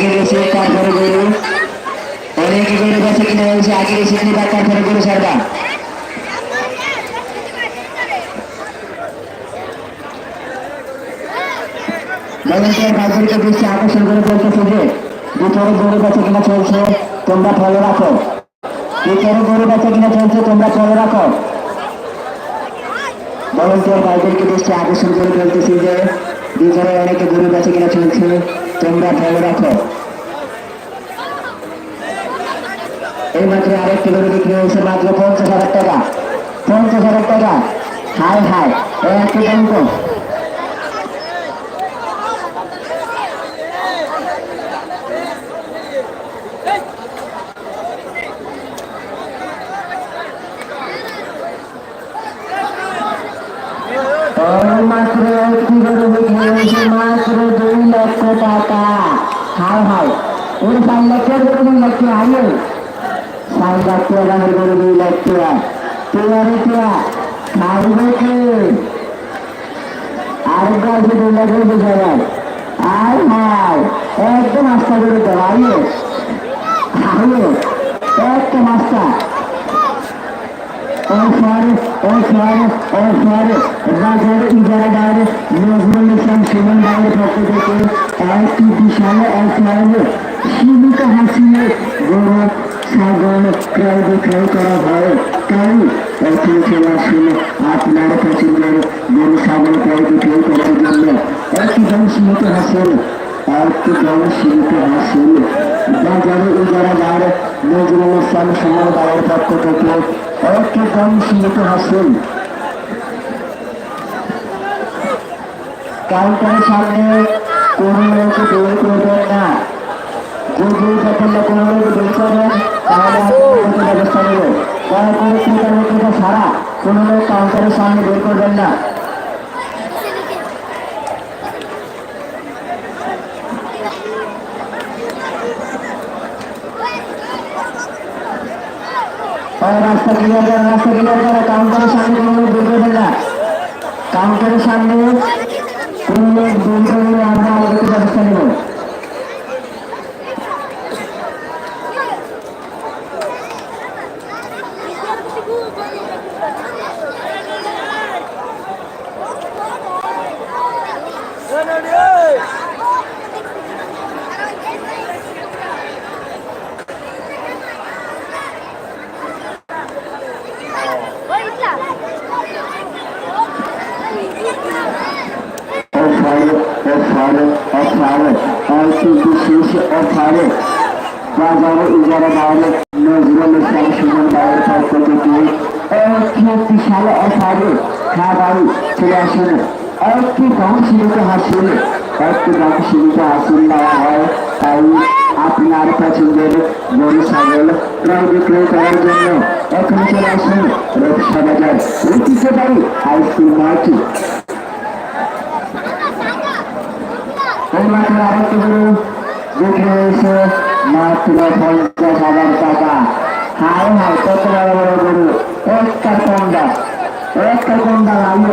আগে এসে তারপরে গরু অনেকে গরু কাছে কিনে হয়েছে আগে এসে নিবা তারপরে গরু ছাড়বা ভলেন্টিয়ার ভাইদেরকে দৃষ্টি আকর্ষণ করে বলতেছে যে ভিতরে গরু বেচা কিনা চলছে, তোমরা ফলো রাখো। ভিতরে গরু বেচা কিনা চলছে, তোমরা ফলো রাখো। ভলেন্টিয়ার ভাইদেরকে দৃষ্টি আকর্ষণ করে বলতেছি যে ভিতরে অনেকে গরু বেচা কিনা চলছে। তোমরা ফলো রাখো। এই মাত্র আরেকটি গরু বিক্রি হয়েছে মাত্র পঞ্চাশ হাজার টাকা। পঞ্চাশ হাজার টাকা। হাই হাই। একটি দাম। কম ওই মাত্র একটি গরু বিক্রি হয়েছে মাত্র লক্ষ টাকা হাই হাই ওর চার লাখ টাকা টাকা আইয়ে চার লাখ টাকা দামের দুই লাখ টাকা টাকা খাইবে কে আর গাছে দুই লাখ বুঝা যায় আই হাই একদম আস্তা করে দেওয়া আইয়ে আইয়ে একদম আস্তা ওফারে ওফারে ওফারে বাজারে ইজারাদার নজরুল ইসলাম সুমন থেকে একটি বিশাল ওফারে সীমিত হাসিয়ে গরু ছাগল ক্রয় বিক্রয় করা হয় তাই একটি খেলা শুনে আপনার পছন্দের গরু ছাগল ক্রয় বিক্রয় করার জন্য একটি দাম সীমিত হাসিল একটি দাম সীমিত হাসিল বাজারে ইজারাদার নজরুল ইসলাম সুমন ভাইয়ের পক্ষ থেকে একটি দাম সীমিত হাসিল কাউন্টারের সামনে কোনো লোক দৌড় করবেন না। যদি যখন কোনো লোক দৌড় করবেন তাহলে আপনার ব্যবস্থা নেব। দয়া করে ক্রেতা লোকেরা সারা, কোনো লোক কাউন্টারের সামনে দৌড় করবেন না। রাস্তা ক্লিয়ার করা, রাস্তা ক্লিয়ার করা, কাউন্টারের সামনে কোনো লোক দৌড় করবেন না। কাউন্টারের সামনে অফারে অফারে অল্প বিশেষ অফারে বাজারে ইজারা বাইরে নজরুল ইসলাম সুমন বাইরের পক্ষ থেকে একটি বিশাল অফারে খাবারই চলে আসুন একটি সীমিত হাসিল একটি সীমিত হাসিল নেওয়া হয় তাই আপনার পছন্দের গরু ছাগল ক্রয় বিক্রয় করার জন্য এখন চলে আসুন রূপসা বাজার ঐতিহ্যবাহী আইসক্রিম মার্কেট এইমাত্র আরেকটি গরু বিক্রি হয়েছে মাত্র পঞ্চাশ হাজার টাকা হাই হাই কত বড় বড় গরু একটা কন্ডা একটা কন্ডা লাগল